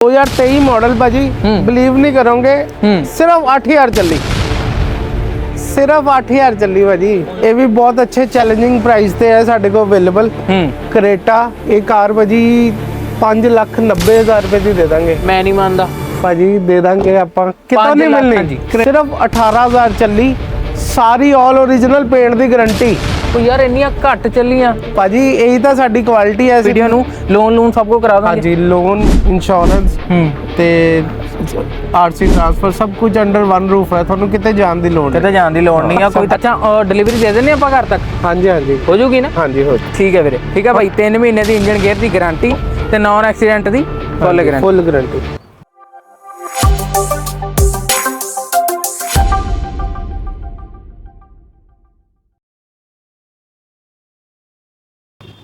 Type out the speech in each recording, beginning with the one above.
2023 model ਭਾਜੀ। Believe ਨਹੀਂ ਕਰੋਗੇ। ਸਿਰਫ 8000 ਚੱਲੀ। ਸਿਰਫ 8000 ਚੱਲੀ ਭਾਜੀ। ਇਹ ਵੀ ਬਹੁਤ ਅੱਛੇ ਚੈਲੰਜਿੰਗ ਪ੍ਰਾਈਸ ਤੇ ਹੈ ਸਾਡੇ ਕੋਲ ਅਵੇਲੇਬਲ ਕਰੇਟਾ ਇਹ ਕਾਰ ਭਾਜੀ 5 ਲੱਖ 90 ਹਜ਼ਾਰ ਰੁਪਏ ਦੀ ਦੇ ਦਾਂਗੇ। ਮੈਂ ਨਹੀਂ ਮੰਨਦਾ। ਭਾਜੀ ਦੇ ਦਾਂਗੇ ਆਪਾਂ। ਕਿਤੋਂ ਨਹੀਂ ਮਿਲਣੀ। ਸਿਰਫ 18000 ਚੱਲੀ। ਸਾਰੀ ਆਲ ਓਰੀਜਨਲ ਪੇਂਟ ਦੀ ਗਾਰੰਟੀ ਉਹ ਯਾਰ ਇੰਨੀਆਂ ਘੱਟ ਚੱਲੀਆਂ। ਭਾਜੀ ਇਹੀ ਤਾਂ ਸਾਡੀ ਕੁਆਲਿਟੀ ਹੈ ਵੀਡੀਓ ਨੂੰ ਲੋਨ ਲੂਨ ਸਭ ਕੁਝ ਕਰਾ ਦਾਂਗੇ। ਹਾਂਜੀ ਲੋਨ ਇੰਸ਼ੋਰੈਂਸ ਹੂੰ। ਤੇ ਆਰਸੀ ਟ੍ਰਾਂਸਫਰ ਸਭ ਕੁਝ ਅੰਡਰ ਵਨ ਰੂਫ ਹੈ। ਤੁਹਾਨੂੰ ਕਿਤੇ ਜਾਣ ਦੀ ਲੋੜ ਨਹੀਂ। ਕਿਤੇ ਜਾਣ ਦੀ ਲੋੜ ਨਹੀਂ ਆ ਕੋਈ ਅੱਛਾ ਡਿਲੀਵਰੀ ਦੇ ਦਿੰਦੇ ਆਪਾਂ ਘਰ ਤੱਕ? ਹਾਂਜੀ ਹਾਂਜੀ। ਹੋ ਜੂਗੀ ਨਾ? ਹਾਂਜੀ ਹੋ ਠੀਕ ਹੈ ਵੀਰੇ। ਠੀਕ ਹੈ ਭਾਈ 3 ਮਹੀਨੇ ਦੀ ਇੰਜਨ ਗੇਅਰ ਦੀ ਗਾਰੰਟੀ ਤੇ ਨਾਨ ਐਕਸੀਡੈਂਟ ਦੀ ਫੁੱਲ ਗਾਰੰਟੀ ਫੁੱਲ ਗਾਰੰਟੀ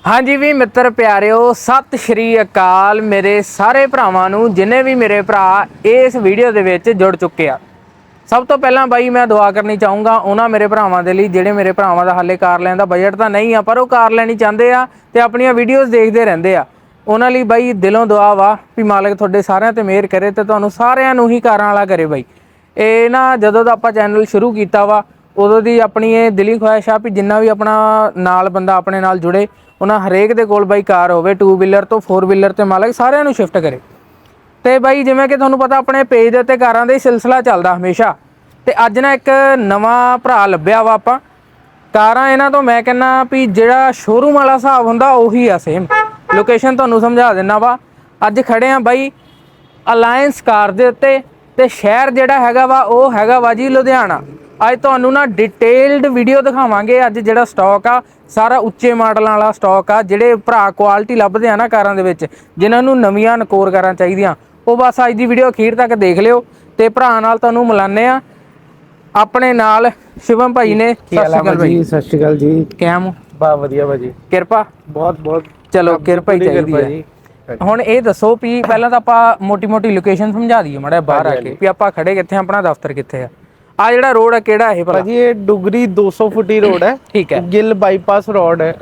ਹਾਂਜੀ ਵੀ ਮਿੱਤਰ ਪਿਆਰਿਓ, ਸਤਿ ਸ਼੍ਰੀ ਅਕਾਲ। ਮੇਰੇ ਸਾਰੇ ਭਰਾਵਾਂ ਨੂੰ, ਜਿਨੇ ਵੀ ਮੇਰੇ ਭਰਾ ਇਸ ਵੀਡੀਓ ਦੇ ਵਿੱਚ ਜੁੜ ਚੁੱਕੇ ਆ। ਸਭ ਤੋਂ ਪਹਿਲਾਂ ਬਾਈ, ਮੈਂ ਦੁਆ ਕਰਨੀ ਚਾਹੂੰਗਾ, ਉਹਨਾਂ ਮੇਰੇ ਭਰਾਵਾਂ ਦੇ ਲਈ, ਜਿਹੜੇ ਮੇਰੇ ਭਰਾਵਾਂ ਦਾ ਹਾਲੇ ਕਾਰ ਲੈਣ ਦਾ ਬਜਟ ਤਾਂ ਨਹੀਂ ਆ, ਪਰ ਉਹ ਕਾਰ ਲੈਣੀ ਚਾਹੁੰਦੇ ਆ ਤੇ ਆਪਣੀਆਂ ਵੀਡੀਓਜ਼ ਦੇਖਦੇ ਰਹਿੰਦੇ ਆ। ਉਹਨਾਂ ਲਈ ਬਾਈ, ਦਿਲੋਂ ਦੁਆ ਵਾ ਵੀ ਮਾਲਕ ਤੁਹਾਡੇ ਸਾਰਿਆਂ ਤੇ ਮਿਹਰ ਕਰੇ ਤੇ ਤੁਹਾਨੂੰ ਸਾਰਿਆਂ ਨੂੰ ਹੀ ਕਾਰਾਂ ਵਾਲਾ ਕਰੇ ਬਾਈ। ਇਹ ਨਾ ਜਦੋਂ ਦਾ ਆਪਾਂ ਚੈਨਲ ਸ਼ੁਰੂ ਕੀਤਾ ਵਾ, ਉਦੋਂ ਦੀ ਆਪਣੀ ਇਹ ਦਿਲੀ ਖੁਆਇਸ਼ ਆ ਵੀ ਜਿੰਨਾ ਵੀ ਆਪਣਾ ਨਾਲ ਬੰਦਾ ਆਪਣੇ ਨਾਲ ਜੁੜੇ ਉਹਨਾਂ ਹਰੇਕ ਦੇ ਕੋਲ ਬਾਈ ਕਾਰ ਹੋਵੇ 2 ਵੀਲਰ ਤੋਂ 4 ਵੀਲਰ ਤੇ ਮਾਲਕ ਸਾਰਿਆਂ ਨੂੰ ਸ਼ਿਫਟ ਕਰੇ। ਤੇ ਬਾਈ ਜਿਵੇਂ ਕਿ ਤੁਹਾਨੂੰ ਪਤਾ ਆਪਣੇ ਪੇਜ ਦੇ ਉੱਤੇ ਕਾਰਾਂ ਦਾ ਹੀ ਸਿਲਸਿਲਾ ਚੱਲਦਾ ਹਮੇਸ਼ਾ। ਤੇ ਅੱਜ ਨਾ ਇੱਕ ਨਵਾਂ ਭਰਾ ਲੱਭਿਆ ਵਾ ਆਪਾਂ। ਕਾਰਾਂ ਇਹਨਾਂ ਤੋਂ ਮੈਂ ਕਹਿੰਨਾ ਵੀ ਜਿਹੜਾ ਸ਼ੋਰੂਮ ਵਾਲਾ ਹਿਸਾਬ ਹੁੰਦਾ ਉਹੀ ਆ ਸੇਮ ਲੋਕੇਸ਼ਨ ਤੁਹਾਨੂੰ ਸਮਝਾ ਦਿੰਨਾ ਵਾ। ਅੱਜ ਖੜੇ ਆ ਬਾਈ ਅਲਾਈਅੰਸ ਕਾਰ ਦੇ ਉੱਤੇ ਤੇ ਸ਼ਹਿਰ ਜਿਹੜਾ ਹੈਗਾ ਵਾ, ਉਹ ਹੈਗਾ ਵਾ ਜੀ ਲੁਧਿਆਣਾ। ਅੱਜ ਤੁਹਾਨੂੰ ਨਾ ਡਿਟੇਲਡ ਵੀਡੀਓ ਦਿਖਾਵਾਂਗੇ। ਅੱਜ ਜਿਹੜਾ ਸਟਾਕ ਆ ਸਾਰਾ ਉੱਚੇ ਮਾਡਲਾਂ ਵਾਲਾ ਸਟਾਕ ਆ ਜਿਹੜੇ ਭਰਾ ਕੁਆਲਿਟੀ ਲੱਭਦੇ ਆ ਨਾ ਕਾਰਾਂ ਦੇ ਵਿੱਚ ਜਿਨ੍ਹਾਂ ਨੂੰ ਨਵੀਆਂ ਨਕੋਰ ਕਾਰਾਂ ਚਾਹੀਦੀਆਂ। ਉਹ ਬਸ ਅੱਜ ਦੀ ਵੀਡੀਓ ਅਖੀਰ ਤੱਕ ਦੇਖ ਲਿਓ ਤੇ ਭਰਾ ਨਾਲ ਤੁਹਾਨੂੰ ਮਿਲਾਨੇ ਆ। ਆਪਣੇ ਨਾਲ ਸ਼ਿਵਮ ਭਾਈ ਨੇ ਸਤਿ ਸ਼੍ਰੀ ਅਕਾਲ ਭਾਈ। ਜੀ ਸਤਿ ਸ਼੍ਰੀ ਅਕਾਲ ਜੀ। ਕਿਵੇਂ ਬਾ ਵਧੀਆ ਭਾਜੀ। ਕਿਰਪਾ। ਬਹੁਤ ਬਹੁਤ। ਚਲੋ ਕਿਰਪਾ ਹੀ ਚਾਹੀਦੀ ਹੈ ਜੀ। ਹੁਣ ਇਹ ਦੱਸੋ ਵੀ ਪਹਿਲਾਂ ਤਾਂ ਆਪਾਂ ਮੋਟੀ ਮੋਟੀ ਲੋਕੇਸ਼ਨ ਸਮਝਾ ਦਈਏ ਮੜਾ ਬਾਹਰ ਆ ਕੇ ਵੀ ਆਪਾਂ ਖੜੇ ਕਿੱਥੇ ਆਪਣਾ ਦਫ਼ਤਰ ਕਿੱਥੇ ਆ? ਆ ਜਿਹੜਾ ਰੋਡ ਆ ਕਿਹੜਾ ਇਹ ਭਲਾ? ਭਾਜੀ ਇਹ ਡੁਗਰੀ 200 ਫੁੱਟੀ ਰੋਡ ਹੈ। ਠੀਕ ਹੈ। ਗਿੱਲ ਬਾਈਪਾਸ ਰੋਡ ਹੈ।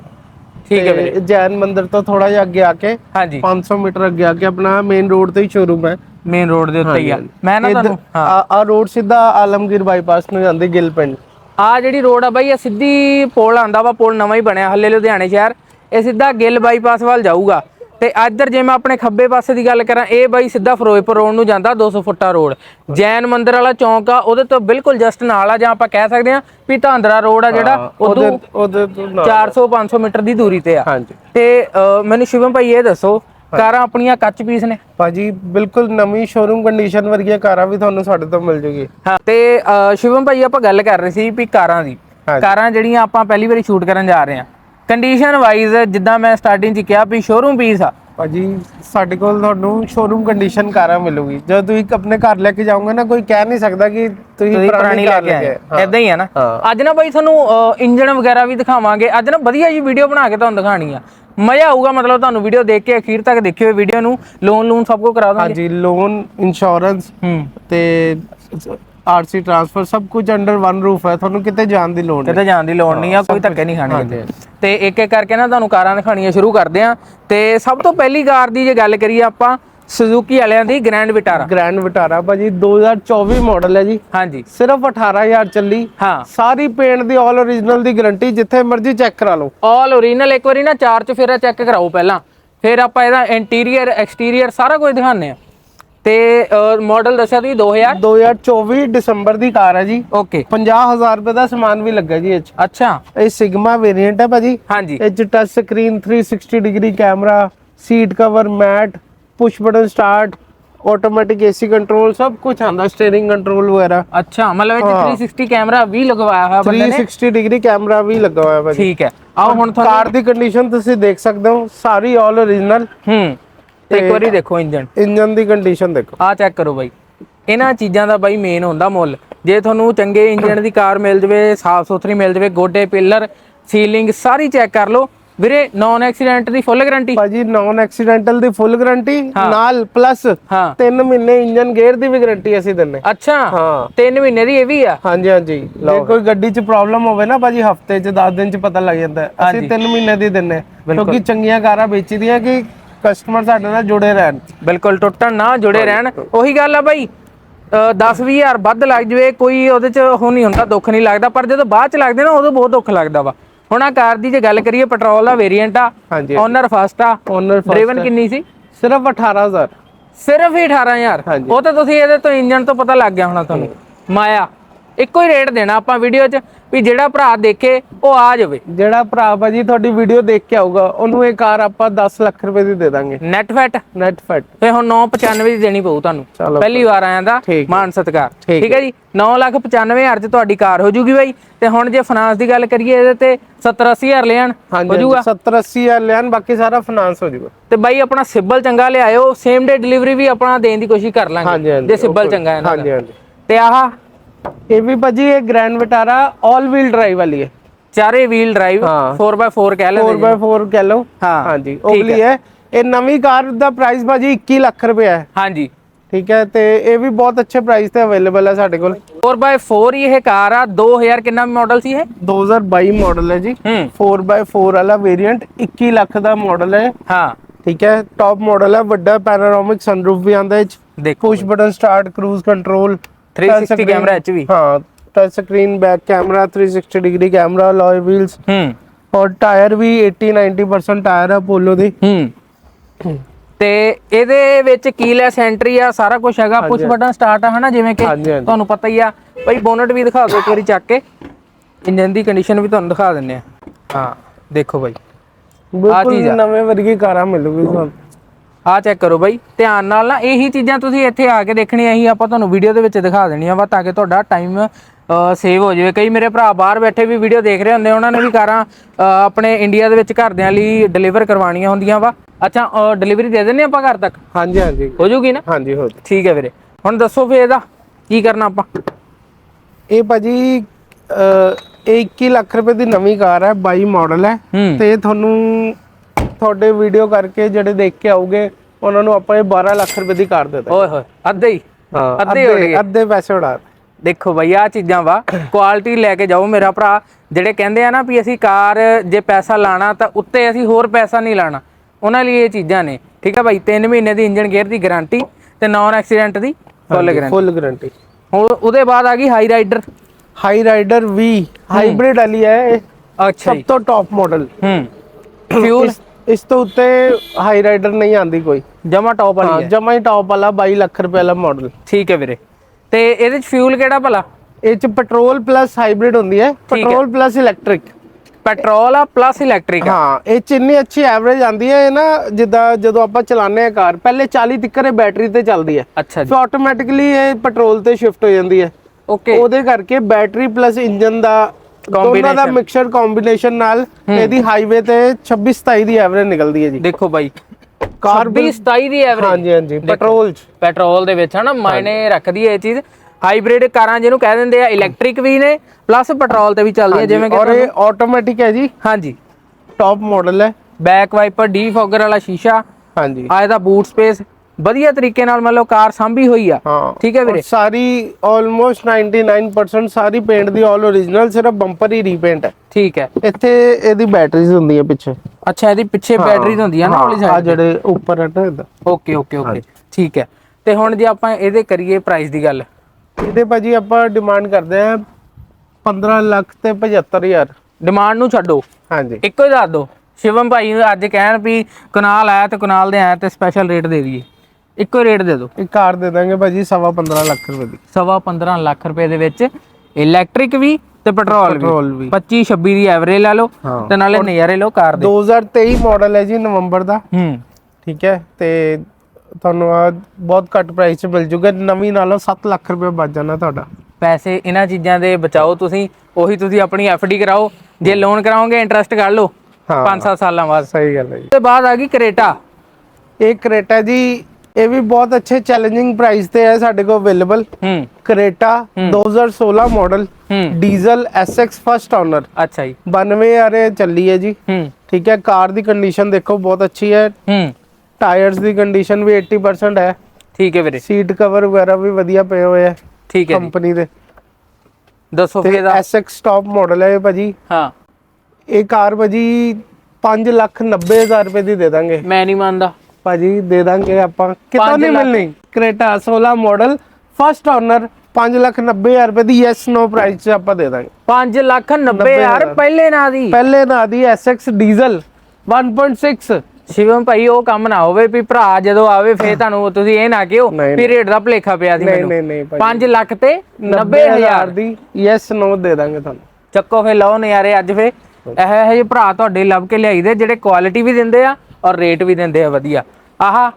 ਠੀਕ ਹੈ ਵੀਰੇ। ਜੈਨ ਮੰਦਿਰ ਤੋਂ ਥੋੜਾ ਜਿਹਾ ਅੱਗੇ ਆ ਕੇ ਹਾਂਜੀ। 500 ਮੀਟਰ ਅੱਗੇ ਆ ਕੇ ਆਪਣਾ ਮੇਨ ਰੋਡ ਤੇ ਹੀ ਸ਼ੋਰੂਮ ਹੈ। ਮੇਨ ਰੋਡ ਦੇ ਉੱਤੇ ਹੀ ਆ। ਮੈਂ ਨਾ ਤੁਹਾਨੂੰ ਹਾਂ। ਆ ਰੋਡ ਸਿੱਧਾ ਆਲਮਗੀਰ ਬਾਈਪਾਸ ਨੂੰ ਜਾਂਦੀ ਗਿੱਲ ਪਿੰਡ। ਆ ਜਿਹੜੀ ਰੋਡ ਆ ਬਾਈ ਇਹ ਸਿੱਧੀ ਪੁਲ ਆਂਦਾ ਵਾ ਪੁਲ ਨਵਾਂ ਹੀ ਬਣਿਆ ਹੱਲੇ ਲੁਧਿਆਣੇ ਸ਼ਹਿਰ। ਇਹ ਸਿੱਧਾ ਗਿੱਲ ਬਾਈਪਾਸ ਵੱਲ ਜਾਊਗਾ। ਤੇ ਇੱਧਰ ਜੇ ਮੈਂ ਆਪਣੇ ਖੱਬੇ ਪਾਸੇ ਦੀ ਗੱਲ ਕਰਾਂ ਇਹ ਬਾਈ ਸਿੱਧਾ ਫਿਰੋਜ਼ਪੁਰ ਰੋਡ ਨੂੰ ਜਾਂਦਾ 200 ਫੁੱਟਾ ਰੋਡ ਜੈਨ ਮੰਦਿਰ ਵਾਲਾ ਚੌਂਕ ਆ ਉਹਦੇ ਤੋਂ ਬਿਲਕੁਲ ਜਸਟ ਨਾਲ ਆ ਜਾਂ ਆਪਾਂ ਕਹਿ ਸਕਦੇ ਆ ਵੀ ਧਾਂਦਰਾ ਰੋਡ ਆ ਜਿਹੜਾ ਉਹਦੇ ਉਹਦੇ ਤੋਂ ਨਾਲ 400 500 ਮੀਟਰ ਦੀ ਦੂਰੀ ਤੇ ਆ। ਹਾਂਜੀ। ਤੇ ਮੈਨੂੰ ਸ਼ਿਵਮ ਭਾਈ ਇਹ ਦੱਸੋ ਕਾਰਾਂ ਆਪਣੀਆਂ ਕੱਚ ਪੀਸ ਨੇ? ਭਾਜੀ ਬਿਲਕੁਲ ਨਵੀਂ ਸ਼ੋਰੂਮ ਕੰਡੀਸ਼ਨ ਵਰਗੀਆਂ ਕਾਰਾਂ ਵੀ ਤੁਹਾਨੂੰ ਸਾਡੇ ਤੋਂ ਮਿਲ ਜੂਗੀ। ਹਾਂ ਤੇ ਸ਼ਿਵਮ ਭਾਈ ਆਪਾਂ ਗੱਲ ਕਰ ਰਹੇ ਸੀ ਵੀ ਕਾਰਾਂ ਦੀ। ਕਾਰਾਂ ਜਿਹੜੀਆਂ ਆਪਾਂ ਪਹਿਲੀ ਵਾਰੀ ਸ਼ੂਟ ਕਰਨ ਜਾ ਰਹੇ ਹਾਂ ਕੰਡੀਸ਼ਨ ਵਾਈਜ਼ ਜਿੱਦਾਂ ਮੈਂ ਸਟਾਰਟਿੰਗ 'ਚ ਕਿਹਾ ਵੀ ਸ਼ੋਰੂਮ ਪੀਸ ਆ। ਭਾਜੀ ਸਾਡੇ ਕੋਲ ਤੁਹਾਨੂੰ ਸ਼ੋਰੂਮ ਕੰਡੀਸ਼ਨ ਕਾਰਾਂ ਮਿਲੂਗੀ। ਜਦੋਂ ਤੁਸੀਂ ਆਪਣੇ ਘਰ ਲੈ ਕੇ ਜਾਓਗੇ ਨਾ ਕੋਈ ਕਹਿ ਨਹੀਂ ਸਕਦਾ ਕਿ ਤੁਸੀਂ ਪੁਰਾਣੀ ਲੈ ਕੇ ਆਏ। ਇਦਾਂ ਹੀ। ਆ ਨਾ। ਅੱਜ ਨਾ ਬਾਈ ਤੁਹਾਨੂੰ ਇੰਜਨ ਵਗੈਰਾ ਵੀ ਦਿਖਾਵਾਂਗੇ। ਅੱਜ ਨਾ ਵਧੀਆ ਜੀ ਵੀਡੀਓ ਬਣਾ ਕੇ ਤੁਹਾਨੂੰ ਦਿਖਾਣੀ ਆ। ਮਜ਼ਾ ਆਊਗਾ ਮਤਲਬ ਤੁਹਾਨੂੰ ਵੀਡੀਓ ਦੇਖ ਕੇ ਅਖੀਰ ਤੱਕ ਦੇਖਿਓ ਵੀਡੀਓ ਨੂੰ। ਲੋਨ ਲੂਨ ਸਭ ਕੁਝ ਕਰਾ ਦਾਂਗੇ। ਹਾਂਜੀ ਲੋਨ ਇੰਸ਼ੋਰੈਂਸ ਹੂੰ। ਤੇ ਆਰਸੀ ਟ੍ਰਾਂਸਫਰ ਸਭ ਕੁਝ ਅੰਡਰ ਵਨ ਰੂਫ ਹੈ ਤੁਹਾਨੂੰ ਕਿਤੇ ਜਾਣ ਦੀ ਲੋੜ ਨਹੀਂ। ਕਿਤੇ ਜਾਣ ਦੀ ਲੋੜ ਨਹੀਂ ਆ ਕੋਈ ਧੱਕੇ ਨਹੀਂ ਖਾਣੇ ਕਿਤੇ। ਤੇ ਇੱਕ ਇੱਕ ਕਰਕੇ ਨਾ ਤੁਹਾਨੂੰ ਕਾਰਾਂ ਦਿਖਾਣੀਆਂ ਸ਼ੁਰੂ ਕਰਦੇ ਆ। ਤੇ ਸਭ ਤੋਂ ਪਹਿਲੀ ਕਾਰ ਦੀ ਜੇ ਗੱਲ ਕਰੀਏ ਆਪਾਂ ਸੁਜ਼ੂਕੀ ਵਾਲਿਆਂ ਦੀ ਗ੍ਰੈਂਡ ਵਿਟਾਰਾ ਗ੍ਰੈਂਡ ਵਿਟਾਰਾ ਭਾਜੀ 2024 ਮਾਡਲ ਹੈ ਜੀ। ਹਾਂਜੀ। ਸਿਰਫ 18000 ਚੱਲੀ। ਹਾਂ। ਸਾਰੀ ਪੇਂਟ ਦੀ ਆਲ ਓਰੀਜਨਲ ਦੀ ਗਾਰੰਟੀ ਜਿੱਥੇ ਮਰਜ਼ੀ ਚੈੱਕ ਕਰਾ ਲਓ। ਆਲ ਓਰੀਜਨਲ ਇੱਕ ਵਾਰੀ ਨਾ ਚਾਰ ਚ ਫੇਰਾ ਚੈੱਕ ਕਰਾਓ ਪਹਿਲਾਂ। ਫਿਰ ਆਪਾਂ ਇਹਦਾ ਇੰਟੀਰੀਅਰ ਐਕਸਟੀਰੀਅਰ ਸਾਰਾ ਕੁਝ ਦਿਖਾਉਂਦੇ ਆ। ਤੇ ਮਾਡਲ ਦੱਸਿਆ ਤੁਸੀਂ 2000 2024 ਦਸੰਬਰ ਦੀ ਕਾਰ ਹੈ ਜੀ। ਓਕੇ 50000 ਰੁਪਏ ਦਾ ਸਮਾਨ ਵੀ ਲੱਗਾ ਜੀ ਇਹ 'ਚ। ਅੱਛਾ। ਇਹ ਸਿਗਮਾ ਵੇਰੀਐਂਟ ਹੈ ਭਾਜੀ। ਹਾਂਜੀ। ਇਹ 'ਚ touch screen 360 degree camera seat cover mat push button start automatic AC control ਸਭ ਕੁਝ ਆਂਦਾ ਸਟੀਅਰਿੰਗ ਕੰਟਰੋਲ ਵਗੈਰਾ। ਅੱਛਾ ਮਤਲਬ ਇਹ 'ਚ 360 ਕੈਮਰਾ ਵੀ ਲਗਵਾਇਆ ਹੋਇਆ ਬੰਦੇ ਨੇ? 360 ਡਿਗਰੀ ਕੈਮਰਾ ਵੀ ਲੱਗਾ ਹੋਇਆ ਭਾਜੀ। ਠੀਕ ਹੈ। ਆਓ ਹੁਣ ਤੁਹਾਨੂੰ ਕਾਰ ਦੀ ਕੰਡੀਸ਼ਨ ਤੁਸੀਂ ਦੇਖ ਸਕਦੇ ਹੋ ਸਾਰੀ ਆਲ ਓਰੀਜਨਲ ਹੂੰ। ਤੇ ਇੱਕ ਵਾਰੀ ਦੇਖੋ ਇੰਜਨ ਇੰਜਨ ਦੀ ਕੰਡੀਸ਼ਨ ਦੇਖੋ। ਆ ਚੈੱਕ ਕਰੋ ਬਾਈ। ਇਹਨਾਂ ਚੀਜ਼ਾਂ ਦਾ ਬਾਈ ਮੇਨ ਹੁੰਦਾ ਮੁੱਲ। ਜੇ ਤੁਹਾਨੂੰ ਚੰਗੇ ਇੰਜਨ ਦੀ ਕਾਰ ਮਿਲ ਜਵੇ ਸਾਫ਼ ਸੁਥਰੀ ਮਿਲ ਜਵੇ ਗੋਡੇ ਪਿੱਲਰ ਸੀਲਿੰਗ ਸਾਰੀ ਚੈੱਕ ਕਰ ਲਓ। ਵੀਰੇ ਨਾਨ ਐਕਸੀਡੈਂਟ ਦੀ ਫੁੱਲ ਗਾਰੰਟੀ ਭਾਜੀ ਨਾਨ ਐਕਸੀਡੈਂਟਲ ਦੀ ਫੁੱਲ ਗਾਰੰਟੀ ਨਾਲ ਪਲੱਸ ਹਾਂ। 3 ਮਹੀਨੇ ਇੰਜਨ ਗੇਅਰ ਦੀ ਵੀ ਗਾਰੰਟੀ ਅਸੀਂ ਦਿੰਨੇ। ਅੱਛਾ। ਹਾਂ। 3 ਮਹੀਨੇ ਦੀ ਇਹ ਵੀ ਆ? ਹਾਂਜੀ ਹਾਂਜੀ। ਜੇ ਕੋਈ ਗੱਡੀ 'ਚ ਪ੍ਰੋਬਲਮ ਹੋਵੇ ਨਾ ਭਾਜੀ ਹਫ਼ਤੇ 'ਚ 10 ਦਿਨ 'ਚ ਪਤਾ ਲੱਗ ਜਾਂਦਾ। ਅਸੀਂ 3 ਮਹੀਨੇ ਦੀ ਦਿੰਨੇ। ਕਿਉਂਕਿ ਚੰਗੀਆਂ ਕਾਰਾਂ ਵੇਚੀਦੀਆਂ ਕਿ ਕਸਟਮਰ ਸਾਡੇ ਨਾਲ ਜੁੜੇ ਰਹਿਣ। ਬਿਲਕੁਲ ਟੁੱਟਣ ਨਾ ਜੁੜੇ ਰਹਿਣ। ਉਹੀ ਗੱਲ ਆ ਬਾਈ 10 ਹਜ਼ਾਰ ਵੱਧ ਲੱਗ ਜਵੇ ਕੋਈ ਉਹਦੇ ਚ ਉਹ ਨਹੀਂ ਹੁੰਦਾ ਦੁੱਖ ਨਹੀਂ ਲੱਗਦਾ ਪਰ ਜਦੋਂ ਬਾਅਦ ਚ ਲੱਗਦੇ ਨਾ ਉਦੋਂ ਬਹੁਤ ਦੁੱਖ ਲੱਗਦਾ ਵਾ। ਹੁਣ ਆ ਕਾਰ ਦੀ ਜੇ ਗੱਲ ਕਰੀਏ ਪੈਟਰੋਲ ਦਾ ਵੇਰੀਐਂਟ ਆ ਹਾਂਜੀ। ਓਨਰ ਫਸਟ ਆ। ਓਨਰ ਡਰਾਈਵਨ ਕਿੰਨੀ ਸੀ? ਸਿਰਫ 18000 ਸਿਰਫ ਹੀ 18000 ਹਾਂਜੀ। ਉਹ ਤਾਂ ਤੁਸੀਂ ਇਹਦੇ ਤੋਂ ਇੰਜਨ ਤੋਂ ਪਤਾ ਲੱਗ ਗਿਆ ਹੋਣਾ ਤੁਹਾਨੂੰ। ਮਾਇਆ। ਇੱਕੋ ਹੀ ਰੇਟ ਦੇਣਾ ਆਪਾਂ ਵੀਡੀਓ 'ਚ ਵੀ ਜਿਹੜਾ ਭਰਾ ਦੇਖੇ ਉਹ ਆ ਜਾਵੇ। ਜਿਹੜਾ ਭਰਾ ਭਾਜੀ ਤੁਹਾਡੀ ਵੀਡੀਓ ਦੇਖ ਕੇ ਆਊਗਾ ਉਹਨੂੰ ਇਹ ਕਾਰ ਆਪਾਂ 10 ਲੱਖ ਰੁਪਏ ਦੀ ਦੇ ਦਾਂਗੇ। ਨੈਟ ਫੈਟ ਨੈਟ ਫੈਟ ਫੇ ਹੁਣ 995 ਦੀ ਦੇਣੀ ਪਊ ਤੁਹਾਨੂੰ। ਪਹਿਲੀ ਵਾਰ ਆਇਆ ਦਾ। ਮਾਨ ਸਤਕਾਰ। ਠੀਕ ਹੈ ਜੀ 995000 ਚ ਤੁਹਾਡੀ ਕਾਰ ਹੋ ਜੂਗੀ ਬਾਈ। ਤੇ ਹੁਣ ਜੇ ਫਾਈਨਾਂਸ ਦੀ ਗੱਲ ਕਰੀਏ ਇਹਦੇ ਤੇ 70 80000 ਲੈਣ ਹੋ ਜੂਗਾ। 70 80 ਹਜ਼ਾਰ ਲੈਣ ਬਾਕੀ ਸਾਰਾ ਫਾਈਨਾਂਸ ਹੋ ਜਾਊਗਾ ਤੇ ਬਾਈ ਆਪਣਾ ਸਿਬਲ ਚੰਗਾ ਲਿਆਇਓ ਸੇਮ ਡੇ ਡਿਲੀਵਰੀ ਵੀ ਆਪਣਾ ਦੇਣ ਦੀ ਕੋਸ਼ਿਸ਼ ਕਰ ਲਾਂਗੇ। ਜੇ ਸਿਬਲ। ਚੰਗਾ ਹੈ ਨਾ ਹਾਂਜੀ, ਹਾਂਜੀ। ਤੇ ਆਹ ਇਹ ਵੀ ਭਾਜੀ ਇਹ ਗ੍ਰੈਂਡ ਵਿਟਾਰਾ 올 ਵੀਲ ਡਰਾਈਵ ਵਾਲੀ ਹੈ। ਚਾਰੇ ਵੀਲ ਡਰਾਈਵ ਹਾਂ। 4x4 ਕਹਿ ਲੈਂਦੇ 4x4 ਕਹਿ ਲਓ। ਹਾਂ, ਹਾਂਜੀ ਠੀਕ ਉਹ ਵੀ ਹੈ। ਇਹ ਨਵੀਂ ਕਾਰ ਦਾ ਪ੍ਰਾਈਸ ਭਾਜੀ 21 ਲੱਖ ਰੁਪਏ ਹੈ। ਹਾਂਜੀ। ਠੀਕ ਹੈ ਤੇ ਇਹ ਵੀ ਬਹੁਤ ਅੱਛੇ ਪ੍ਰਾਈਸ ਤੇ ਅਵੇਲੇਬਲ ਹੈ ਸਾਡੇ ਕੋਲ। 4x4 ਹੀ ਇਹ ਕਾਰ ਆ। 2000 ਕਿੰਨਾ ਮਾਡਲ ਸੀ ਇਹ? 2022 ਮਾਡਲ ਹੈ ਜੀ। ਹੂੰ। 4x4 ਵਾਲਾ ਵੇਰੀਐਂਟ 21 ਲੱਖ ਦਾ ਮਾਡਲ ਹੈ। ਹਾਂ। ਠੀਕ ਹੈ ਟੌਪ ਮਾਡਲ ਹੈ। ਵੱਡਾ ਪੈਨੋਰਾਮਿਕ ਸਨਰੂਫ ਵੀ ਆਂਦਾ ਹੈ। ਦੇਖੋ push button start cruise control 360 camera H ਵੀ ਹਾਂ touch screen back camera 360 degree camera alloy wheels ਹੂੰ ਔਰ ਟਾਇਰ ਵੀ 80 90% ਟਾਇਰ ਹੈ ਪੋਲੋ ਦੇ ਹੂੰ ਤੇ ਇਹਦੇ ਵਿੱਚ ਕੀਲੈਸ ਐਂਟਰੀ ਆ ਸਾਰਾ ਕੁਝ ਹੈਗਾ ਪੁਸ਼ ਬਟਨ ਸਟਾਰਟ ਆ ਹਨਾ ਜਿਵੇਂ ਕਿ। ਤੁਹਾਨੂੰ ਪਤਾ ਹੀ ਆ ਭਾਈ ਬੋਨਟ ਵੀ ਦਿਖਾ ਦਿਓ ਇੱਕ ਵਾਰੀ ਚੱਕ ਕੇ ਇੰਜਨ ਦੀ ਕੰਡੀਸ਼ਨ ਵੀ ਤੁਹਾਨੂੰ ਦਿਖਾ ਦਿੰਨੇ ਆ ਹਾਂ ਦੇਖੋ ਭਾਈ ਬਿਲਕੁਲ ਆ। ਨਵੇਂ ਵਰਗੀ ਕਾਰਾਂ ਮਿਲੂਗੀ ਤੁਹਾਨੂੰ ਆ ਚੈੱਕ ਕਰੋ ਬਾਈ ਧਿਆਨ ਨਾਲ ਨਾ ਇਹੀ ਚੀਜ਼ਾਂ ਤੁਸੀਂ ਇੱਥੇ ਆ ਕੇ ਦੇਖਣੀਆਂ ਇਹੀ ਆਪਾਂ ਤੁਹਾਨੂੰ ਵੀਡੀਓ ਦੇ ਵਿੱਚ ਦਿਖਾ ਦੇਣੀਆਂ ਵਾ ਤਾਂ ਕਿ ਤੁਹਾਡਾ ਟਾਈਮ ਸੇਵ ਹੋ ਜਾਵੇ। ਕਈ ਮੇਰੇ ਭਰਾ ਬਾਹਰ ਬੈਠੇ ਵੀ ਵੀਡੀਓ ਦੇਖ ਰਹੇ ਹੁੰਦੇ ਉਹਨਾਂ ਨੇ ਵੀ ਕਾਰਾਂ ਆਪਣੇ ਇੰਡੀਆ ਦੇ ਵਿੱਚ ਘਰਦਿਆਂ ਲਈ ਡਿਲੀਵਰ ਕਰਵਾਉਣੀਆਂ ਹੁੰਦੀਆਂ ਵਾ। ਅੱਛਾ ਡਿਲੀਵਰੀ ਦੇ ਦਿੰਨੇ ਆਪਾਂ ਘਰ ਤੱਕ? ਹਾਂਜੀ ਹਾਂਜੀ। ਹੋ ਜੂਗੀ ਨਾ? ਹਾਂਜੀ ਹੋ ਠੀਕ ਹੈ ਵੀਰੇ। ਹੁਣ ਦੱਸੋ ਫੇਰ ਇਹਦਾ ਕੀ ਕਰਨਾ ਆਪਾਂ? ਇਹ ਭਾਜੀ ਇਹ 21 ਲੱਖ ਰੁਪਏ ਦੀ ਨਵੀਂ ਕਾਰ ਹੈ 22 ਮਾਡਲ ਹੈ। ਹੂੰ। ਤੇ ਤੁਹਾਨੂੰ ਤੁਹਾਡੇ ਵੀਡੀਓ ਕਰਕੇ ਜਿਹੜੇ ਦੇਖ ਕੇ ਆਉਗੇ ਉਹਨਾਂ ਨੂੰ ਆਪਾਂ ਇਹ 12 ਲੱਖ ਰੁਪਏ ਦੀ ਕਾਰ ਦੇ ਦਾਂਗੇ। ਓਏ ਹੋਏ ਅੱਧੇ ਹੀ। ਹਾਂ ਅੱਧੇ ਹੋ ਗਏ। ਅੱਧੇ ਪੈਸੇ ਉਡਾ। ਦੇਖੋ ਬਈ ਆ ਚੀਜ਼ਾਂ ਵਾ ਕੁਆਲਿਟੀ ਲੈ ਕੇ ਜਾਓ ਮੇਰਾ ਭਰਾ। ਜਿਹੜੇ ਕਹਿੰਦੇ ਆ ਨਾ ਵੀ ਅਸੀਂ ਕਾਰ ਜੇ ਪੈਸਾ ਲਾਣਾ ਤਾਂ ਉੱਤੇ ਅਸੀਂ ਹੋਰ ਪੈਸਾ ਨਹੀਂ ਲਾਣਾ। ਉਹਨਾਂ ਲਈ ਇਹ ਚੀਜ਼ਾਂ ਨੇ। ਠੀਕ ਆ ਭਾਈ 3 ਮਹੀਨੇ ਦੀ ਇੰਜਨ ਗੇਅਰ ਦੀ ਗਾਰੰਟੀ ਤੇ ਨਾਨ ਐਕਸੀਡੈਂਟ ਦੀ ਫੁੱਲ ਗਾਰੰਟੀ ਫੁੱਲ ਗਾਰੰਟੀ ਹੁਣ ਉਹਦੇ ਬਾਅਦ ਆ ਗਈ high rider high rider V hybrid ਵਾਲੀ ਹੈ ਅੱਛਾ ਸਭ ਤੋਂ ਟੌਪ ਮਾਡਲ ਹੂੰ। ਫਿਊਲ ਇਸ ਤੋਂ ਉੱਤੇ ਹਾਈ ਰਾਈਡਰ ਨਹੀਂ ਆਂਦੀ ਕੋਈ। ਜਮਾ ਟੌਪ ਹਾਂ ਵਾਲੀ ਹੈ ਜਮਾ ਹੀ ਟੌਪ ਵਾਲਾ 22 ਲੱਖ ਰੁਪਏ ਵਾਲਾ ਮਾਡਲ ਠੀਕ ਹੈ ਵੀਰੇ। ਤੇ ਇਹਦੇ ਚ ਫਿਊਲ ਕਿਹੜਾ ਭਲਾ? ਇਹ ਚ ਪੈਟਰੋਲ ਪਲੱਸ ਹਾਈਬ੍ਰਿਡ ਹੁੰਦੀ ਹੈ। ਪੈਟਰੋਲ ਪਲੱਸ ਇਲੈਕਟ੍ਰਿਕ ਪੈਟਰੋਲ ਆ ਪਲੱਸ ਇਲੈਕਟ੍ਰਿਕ ਹਾਂ ਇਹ ਚ ਇੰਨੀ ਅੱਛੀ ਐਵਰੇਜ ਆਂਦੀ ਹੈ ਇਹ ਨਾ ਜਿੱਦਾਂ ਜਦੋਂ ਆਪਾਂ ਚਲਾਉਂਦੇ ਆ ਕਾਰ ਪਹਿਲੇ 40 ਤੱਕਰ ਇਹ ਬੈਟਰੀ ਤੇ ਚੱਲਦੀ ਹੈ। ਅੱਛਾ ਜੀ। ਫਿਰ ਆਟੋਮੈਟਿਕਲੀ ਇਹ ਪੈਟਰੋਲ ਤੇ ਸ਼ਿਫਟ ਹੋ ਜਾਂਦੀ ਹੈ। ਓਕੇ ਉਹਦੇ ਕਰਕੇ ਬੈਟਰੀ ਪਲੱਸ ਇੰਜਨ ਦਾ ਦੋਨਾਂ ਦਾ ਮਿਕਸਚਰ ਕੰਬੀਨੇਸ਼ਨ ਨਾਲ ਇਹਦੀ ਹਾਈਵੇ ਤੇ 26 27 ਦੀ ਐਵਰੇਜ ਨਿਕਲਦੀ ਹੈ ਜੀ। ਦੇਖੋ ਬਾਈ ਕਾਰ 20 27 ਦੀ ਐਵਰੇਜ ਹਾਂਜੀ ਹਾਂਜੀ ਪੈਟਰੋਲ ਚ। ਪੈਟਰੋਲ ਦੇ ਵਿੱਚ ਹਨਾ ਮਾਇਨੇ ਰੱਖਦੀ ਹੈ ਇਹ ਚੀਜ਼। ਹਾਈਬ੍ਰਿਡ ਕਾਰਾਂ ਜਿਹਨੂੰ ਕਹਿ ਦਿੰਦੇ ਆ ਇਲੈਕਟ੍ਰਿਕ ਵੀ ਨੇ ਪਲੱਸ ਪੈਟਰੋਲ ਤੇ ਵੀ ਚੱਲਦੀਆਂ ਜਿਵੇਂ ਕਿ ਔਰ ਇਹ ਆਟੋਮੈਟਿਕ ਹੈ ਜੀ। ਹਾਂਜੀ। ਟੌਪ ਮਾਡਲ ਹੈ। ਬੈਕ ਵਾਈਪਰ ਡੀਫੋਗਰ ਵਾਲਾ ਸ਼ੀਸ਼ਾ। ਹਾਂਜੀ। ਆ ਇਹਦਾ ਬੂਟ ਸਪੇਸ ਵਧੀਆ ਤਰੀਕੇ ਨਾਲ ਮੰਨ ਲਓ ਕਾਰ ਸਾਂਭੀ ਹੋਈ ਆ। ਠੀਕ ਹੈ ਵੀਰੇ? ਸਾਰੀ ਆਲਮੋਸਟ 99% ਸਾਰੀ ਪੇਂਟ ਦੀ ਆਲ origignal ਸਿਰਫ ਬੰਪਰ ਹੀ ਰੀਪੇਂਟ ਹੈ। ਠੀਕ ਹੈ। ਇੱਥੇ ਇਹਦੀ ਬੈਟਰੀਜ਼ ਹੁੰਦੀਆਂ ਪਿੱਛੇ। ਅੱਛਾ ਇਹਦੀ ਪਿੱਛੇ ਬੈਟਰੀ ਹੁੰਦੀ ਆ ਨਾ ਵਾਲੀ ਆ ਸਾਈਡ ਜਿਹੜੇ ਉੱਪਰ ਹੈ ਨਾ ਇਹਦਾ। ਓਕੇ ਓਕੇ ਓਕੇ ਠੀਕ ਹੈ। ਤੇ ਹੁਣ ਜੇ ਆਪਾਂ ਇਹਦੇ ਕਰੀਏ ਪ੍ਰਾਈਸ ਦੀ ਗੱਲ। ਇਹਦੇ ਭਾਜੀ ਆਪਾਂ ਡਿਮਾਂਡ ਕਰਦੇ ਆ 15 ਲੱਖ ਤੇ 75000 ਡਿਮਾਂਡ ਨੂੰ ਛੱਡੋ। ਹਾਂਜੀ। ਇੱਕੋ ਹੀ ਦੱਸ ਦਿਓ ਸ਼ਿਵਮ ਭਾਈ ਅੱਜ ਕਹਿਣ ਵੀ ਕੁਨਾਲ ਆਇਆ ਤੇ ਕੁਨਾਲ ਦੇ ਆਇਆ ਤੇ ਸਪੈਸ਼ਲ ਰੇਟ ਦੇ ਦਈਏ। ਇੱਕੋ ਰੇਟ ਦੇ ਦਿਓ। ਇਹ ਕਾਰ ਦੇ ਦਾਂਗੇ ਭਾਜੀ ਸਵਾ 15 ਲੱਖ ਰੁਪਏ ਦੀ। ਸਵਾ 15 ਲੱਖ ਰੁਪਏ ਦੇ ਵਿੱਚ ਇਲੈਕਟ੍ਰਿਕ ਵੀ ਤੇ ਪੈਟਰੋਲ ਵੀ। ਵੀ। 25 26 ਦੀ ਐਵਰੇਜ ਲੈ ਲਓ। ਤੇ ਨਾਲੇ ਨਜ਼ਾਰੇ ਲਓ ਕਾਰ ਦੇ। 2023 ਮਾਡਲ ਹੈ ਜੀ ਨਵੰਬਰ ਦਾ। ਹੂੰ। ਠੀਕ ਹੈ ਤੇ ਤੁਹਾਨੂੰ ਆ ਬਹੁਤ ਘੱਟ ਪ੍ਰਾਈਸ 'ਚ ਮਿਲ ਜੂਗਾ। ਨਵੀਂ ਨਾਲੋਂ 7 ਲੱਖ ਰੁਪਏ ਬਚ ਜਾਣਾ ਤੁਹਾਡਾ। ਪੈਸੇ ਇਹਨਾਂ ਚੀਜ਼ਾਂ ਦੇ ਬਚਾਓ ਤੁਸੀਂ ਉਹੀ ਤੁਸੀਂ ਆਪਣੀ ਡੀ ਕਰਾਓ। ਜੇ ਲੋਨ ਕਰਾਓਗੇ ਇੰਟਰਸਟ ਕੱਢ ਲਓ। ਹਾਂ। 5-7 ਸਾਲਾਂ ਬਾਅਦ। ਸਹੀ ਗੱਲ ਹੈ ਜੀ। ਤੇ ਬਾਅਦ ਆ ਗਈ ਕਰੇਟਾ। ਇਹ ਕਰੇਟਾ ਜੀ ਇਹ ਵੀ ਬਹੁਤ ਅੱਛੇ ਚੈਲੰਜਿੰਗ ਪ੍ਰਾਈਸ ਤੇ ਹੈ ਸਾਡੇ ਕੋਲ ਅਵੇਲੇਬਲ ਹੂੰ। ਕਰੇਟਾ 2016 ਮਾਡਲ ਹੂੰ। ਡੀਜ਼ਲ SX ਫਸਟ ਓਨਰ ਅੱਛਾ ਜੀ। 92 ਆਰੇ ਚੱਲੀ ਹੈ ਜੀ। ਹੂੰ। ਠੀਕ ਹੈ ਕਾਰ ਦੀ ਕੰਡੀਸ਼ਨ ਦੇਖੋ ਬਹੁਤ ਅੱਛੀ ਹੈ। ਹੂੰ। ਟਾਇਰਸ ਦੀ ਕੰਡੀਸ਼ਨ ਵੀ 80% ਹੈ। ਠੀਕ ਹੈ ਵੀਰੇ। ਸੀਟ ਕਵਰ ਵਗੈਰਾ ਵੀ ਵਧੀਆ ਪਏ ਹੋਏ ਆ ਠੀਕ ਹੈ ਕੰਪਨੀ ਦੇ। ਦੱਸੋ ਫਿਰ ਇਹਦਾ। SX ਟੌਪ ਮਾਡਲ ਹੈ ਭਾਜੀ। ਹਾਂ। ਇਹ ਕਾਰ ਭਾਜੀ 5 ਲੱਖ 90 ਹਜ਼ਾਰ ਰੁਪਏ ਦੀ ਦੇ ਦਾਂਗੇ। ਮੈਂ ਨਹੀਂ ਮੰਨਦਾ। ਭਾਜੀ ਦੇ ਦਾਂਗੇ ਆਪਾਂ। ਕਿਤੋਂ ਨਹੀਂ। ਮਿਲਣੀ? Creta 16 model first owner 5 lakh 90 ਹਜ਼ਾਰ ਰੁਪਏ ਦੀ ਯੈਸ ਨੋ ਪ੍ਰਾਈਸ 'ਚ ਆਪਾਂ ਦੇ ਦਾਂਗੇ। 5 ਲੱਖ 90 ਹਜ਼ਾਰ ਪਹਿਲੇ ਨਾ ਦੀ। ਪਹਿਲੇ ਨਾ ਦੀ SX ਡੀਜ਼ਲ 1.6 ਸ਼ਿਵਮ ਭਾਈ ਉਹ ਕੰਮ ਨਾ ਹੋਵੇ ਵੀ ਭਰਾ ਜਦੋਂ ਆਵੇ ਫੇਰ ਤੁਹਾਨੂੰ ਤੁਸੀਂ ਇਹ ਨਾ ਨਹੀਂ, ਵੀ ਰੇਟ ਦਾ ਭਲੇਖਾ ਪਿਆ ਸੀ ਮੈਨੂੰ। ਨਹੀਂ ਨਹੀਂ ਭਾਜੀ। 5 ਲੱਖ ਤੇ 90 ਹਜ਼ਾਰ ਦੀ ਯੈਸ ਨੋ ਦੇ ਦਾਂਗੇ ਤੁਹਾਨੂੰ। ਚੱਕੋ ਫੇ ਲਓ ਨਜ਼ਾਰੇ ਅੱਜ ਫੇ ਇਹ ਇਹ ਜਿਹੇ ਭਰਾ ਤੁਹਾਡੇ ਲੱਭ ਕੇ ਲਿਆਈਦੇ ਜਿਹੜੇ ਕੁਆਲਿਟੀ ਵੀ ਦਿੰਦੇ ਆ ਔਰ ਰੇਟ ਵੀ ਦਿੰਦੇ ਆ ਵਧੀਆ। ਆਹਾ।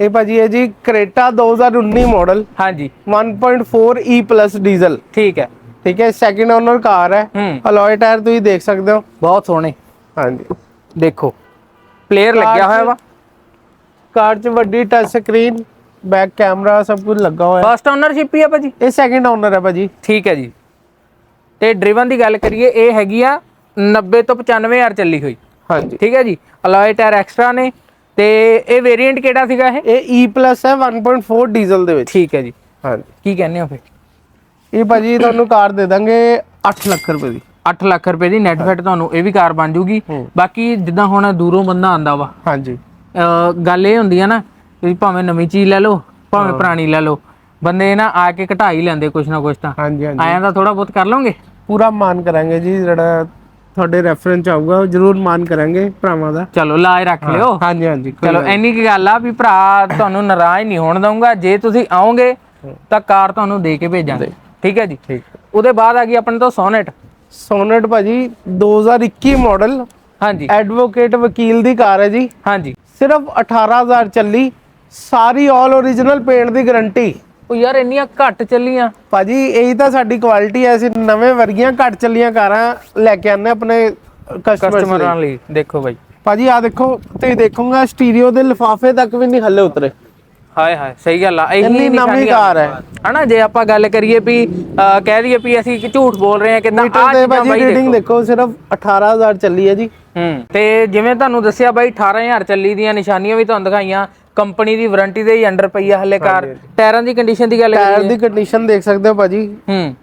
ਇਹ ਭਾਜੀ ਹੈ ਜੀ ਕ੍ਰੇਟਾ 2019 ਮਾਡਲ ਹਾਂਜੀ। 1.4 E ਡੀਜ਼ਲ ਠੀਕ ਹੈ। ਠੀਕ ਹੈ ਸੈਕਿੰਡ ਓਨਰ ਕਾਰ ਹੈ। ਅਲੋਏ ਟਾਇਰ ਤੁਸੀਂ ਦੇਖ ਸਕਦੇ ਹੋ। ਬਹੁਤ ਸੋਹਣੇ। ਹਾਂਜੀ। ਦੇਖੋ ਪਲੇਅਰ ਲੱਗਿਆ ਹੋਇਆ ਵਾ। ਕਾਰ 'ਚ ਵੱਡੀ ਟੱਚ ਸਕਰੀਨ ਬੈਕ ਕੈਮਰਾ ਸਭ ਕੁਝ ਲੱਗਾ ਹੋਇਆ। ਫਸਟ ਓਨਰਸ਼ਿਪ ਹੀ ਆ ਭਾਜੀ। ਇਹ ਸੈਕਿੰਡ ਓਨਰ ਹੈ ਭਾਜੀ। ਠੀਕ ਹੈ ਜੀ। ਤੇ ਡਰਿਵਨ ਦੀ ਗੱਲ ਕਰੀਏ ਇਹ ਹੈਗੀ ਆ 90 ਤੋਂ 95000 ਚੱਲੀ ਹੋਈ। ਹਾਂਜੀ। ਠੀਕ ਹੈ ਜੀ? ਅਲੋਏ ਟਾਇਰ ਐਕਸਟਰਾ ਨੇ ਤੇ ਇਹ ਵੇਰੀਐਂਟ ਕਿਹੜਾ ਸੀਗਾ ਇਹ? ਇਹ E ਹੈ 1.4 ਡੀਜ਼ਲ ਦੇ ਵਿੱਚ। ਠੀਕ ਹੈ ਜੀ। ਹਾਂਜੀ। ਕੀ ਕਹਿੰਦੇ ਹੋ ਫੇ ਇਹ ਭਾਜੀ ਤੁਹਾਨੂੰ ਕਾਰ ਦੇ ਦਾਂਗੇ 8 ਲੱਖ ਰੁਪਏ ਦੀ। 8 ਲੱਖ ਰੁਪਏ ਦੀ ਨੈਟ ਫਿਟ ਤੁਹਾਨੂੰ ਇਹ ਵੀ ਕਾਰ ਬਣ ਜੂਗੀ। ਬਾਕੀ ਜਿੱਦਾਂ ਹੁਣ ਦੂਰੋਂ ਬੰਦਾ ਆਂਦਾ ਵਾ ਹਾਂਜੀ। ਗੱਲ ਇਹ ਹੁੰਦੀ ਆ ਨਾ ਵੀ ਭਾਵੇਂ ਨਵੀਂ ਚੀਜ਼ ਲੈ ਲਓ ਭਾਵੇਂ ਪੁਰਾਣੀ ਲੈ ਲਓ ਬੰਦੇ ਨਾ ਆ ਕੇ ਘਟਾ ਹੀ ਲੈਂਦੇ ਕੁਛ ਨਾ ਕੁਛ ਤਾਂ। ਹਾਂਜੀ ਹਾਂਜੀ। ਆਇਆਂ ਦਾ ਥੋੜਾ ਬਹੁਤ ਕਰ ਲਓਗੇ? ਪੂਰਾ ਮਾਨ ਕਰਾਂਗੇ ਜੀ ਜਿਹੜਾ ਤੁਹਾਡੇ ਰੈਫਰੈਂਸ ਚ ਆਊਗਾ ਜ਼ਰੂਰ ਮਾਨ ਕਰਾਂਗੇ ਭਰਾਵਾਂ ਦਾ। ਚਲੋ ਲਾਏ ਰੱਖ ਲਿਓ। ਹਾਂਜੀ ਹਾਂਜੀ ਚਲੋ ਇੰਨੀ ਕੀ ਗੱਲ ਆ ਵੀ ਭਰਾ ਤੁਹਾਨੂੰ ਨਾਰਾਜ਼ ਨਹੀਂ ਹੋਣ ਦਊਂਗਾ। ਜੇ ਤੁਸੀਂ ਆਓਗੇ ਤਾਂ ਕਾਰ ਤੁਹਾਨੂੰ ਦੇ ਕੇ ਭੇਜਾਂਗੇ। ਠੀਕ ਹੈ ਜੀ? ਠੀਕ ਉਹਦੇ ਬਾਅਦ ਆ ਗਈ ਆਪਣੇ ਤੋਂ ਸੋਨੇਟ। ਸੋਨਟ ਭਾਜੀ 2021 ਮਾਡਲ ਹਾਂਜੀ। ਐਡਵੋਕੇਟ ਵਕੀਲ ਦੀ ਕਾਰ ਹੈ ਜੀ। ਹਾਂਜੀ। ਸਿਰਫ 18000 ਚੱਲੀ ਸਾਰੀ ਆਲ ਓਰੀਜਨਲ ਪੇਂਟ ਦੀ ਗਾਰੰਟੀ ਉਹ ਯਾਰ ਇੰਨੀਆਂ ਘੱਟ ਚੱਲੀਆਂ। ਭਾਜੀ ਇਹੀ ਤਾਂ ਸਾਡੀ ਕੁਆਲਿਟੀ ਐ ਅਸੀਂ ਨਵੇਂ ਵਰਗੀਆਂ ਘੱਟ ਚੱਲੀਆਂ ਕਾਰਾਂ ਲੈ ਕੇ ਆਨੇ ਆਪਣੇ ਕਸਟਮਰਾਂ ਲਈ। ਦੇਖੋ ਬਾਈ। ਭਾਜੀ ਆ ਦੇਖੋ ਤੁਸੀਂ ਦੇਖੋਗਾ ਸਟੀਰੀਓ ਦੇ ਲਿਫਾਫੇ ਤੱਕ ਵੀ ਨਹੀਂ ਹੱਲੇ ਉਤਰੇ। ਹਾਏ ਹਾਏ ਸਹੀ ਗੱਲ ਆ ਇਹੀ ਇੰਨੀ ਨਵੀਂ। ਕਾਰ ਹੈ। ਹਨਾ ਜੇ ਆਪਾਂ ਗੱਲ ਕਰੀਏ ਵੀ ਕਹਿ ਦਈਏ ਵੀ ਅਸੀਂ ਝੂਠ ਬੋਲ ਰਹੇ ਹਾਂ ਮੀਟਰ ਆ ਚੀਜ਼ਾਂ ਬਾਈ ਰੀਡਿੰਗ ਦੇਖੋ। ਸਿਰਫ 18000 ਚੱਲੀ ਹੈ ਜੀ। ਹੂੰ ਤੇ ਜਿਵੇਂ ਤੁਹਾਨੂੰ ਦੱਸਿਆ ਬਾਈ 18000 ਚੱਲੀ ਦੀਆਂ ਨਿਸ਼ਾਨੀਆਂ ਵੀ ਤੁਹਾਨੂੰ ਦਿਖਾਈਆਂ। ਕੰਪਨੀ ਦੀ ਵਾਰੰਟੀ ਦੇ ਹੀ ਅੰਡਰ ਪਈ ਆ ਹੱਲੇ ਕਾਰ। ਟਾਇਰਾਂ ਦੀ ਕੰਡੀਸ਼ਨ ਦੀ ਗੱਲ ਟਾਇਰ ਕਰੀਏ ਦੀ ਕੰਡੀਸ਼ਨ ਦੇਖ ਸਕਦੇ ਹੋ ਭਾਜੀ। ਹੂੰ।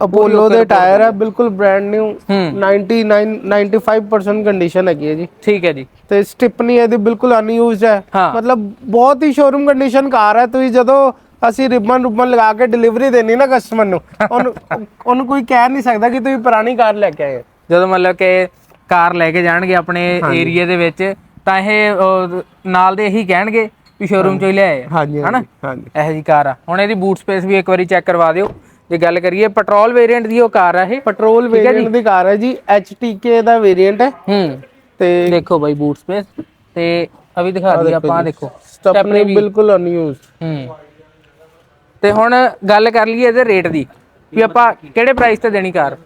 ਅਪੋਲੋ ਦੇ ਟਾਇਰ ਹੈ ਬਿਲਕੁਲ ਬ੍ਰਾਂਡ ਨਿਊ ਹੂੰ। 99 95% ਕੰਡੀਸ਼ਨ ਹੈਗੀ ਹੈ ਜੀ। ਠੀਕ ਹੈ ਜੀ। ਤੇ ਸਟਿਪਨੀ ਇਹਦੀ ਬਿਲਕੁਲ ਅਨਯੂਜ਼ਡ ਹੈ। ਮਤਲਬ ਬਹੁਤ ਹੀ ਸ਼ੋਰੂਮ ਕੰਡੀਸ਼ਨ ਕਾਰ ਹੈ ਤੁਸੀਂ ਜਦੋਂ ਅਸੀਂ ਰਿਬਨ ਰੁਬਨ ਲਗਾ ਕੇ ਡਿਲੀਵਰੀ ਦੇਣੀ ਨਾ ਕਸਟਮਰ ਨੂੰ ਉਹਨੂੰ ਉਹਨੂੰ ਕੋਈ ਕਹਿ ਨਹੀਂ ਸਕਦਾ ਕਿ ਤੁਸੀਂ ਪੁਰਾਣੀ ਕਾਰ ਲੈ ਕੇ ਆਏ ਜਦੋਂ ਮਤਲਬ ਕਿ ਕਾਰ ਲੈ ਕੇ ਜਾਣਗੇ ਆਪਣੇ ਏਰੀਆ ਦੇ ਵਿੱਚ ਤਾਂ ਇਹ ਨਾਲ ਦੇ ਇਹੀ ਕਹਿਣਗੇ ਵੀ ਸ਼ੋਰੂਮ ਚੋਂ ਹੀ ਲੈ ਆਏ ਆ। ਹਾਂਜੀ ਹਨਾ? ਹਾਂਜੀ। ਇਹੋ ਜੀ ਕਾਰ ਆ। ਹੁਣ ਇਹਦੀ ਬੂਟ ਸਪੇਸ ਵੀ ਇੱਕ ਵਾਰੀ ਚੈੱਕ ਕਰਵਾ ਦਿਓ। ਜੇ ਗੱਲ ਕਰੀਏ ਪੈਟਰੋਲ ਵੇਰੀਐਂਟ ਦੀ ਉਹ ਕਾਰ ਆ ਇਹ। ਪੈਟਰੋਲ ਵੇਰੀਐਂਟ ਦੀ ਕਾਰ ਹੈ ਜੀ HTK ਦਾ ਵੇਰੀਐਂਟ ਹੈ। ਹੂੰ। ਤੇ ਦੇਖੋ ਬਾਈ ਬੂਟ ਸਪੇਸ ਤੇ ਅਭੀ ਦਿਖਾ ਦਈਏ ਆਪਾਂ ਦੇਖੋ। ਸਟੈਪਨੀ ਬਿਲਕੁਲ ਅਨਯੂਜ਼ਡ ਹੂੰ। ਤੇ ਹੁਣ ਗੱਲ ਕਰ ਲਈਏ ਇਹਦੇ ਰੇਟ ਦੀ। ਵੀ ਆਪਾਂ ਕਿਹੜੇ ਪ੍ਰਾਈਸ ਤੇ ਦੇਣੀ ਕਾਰ?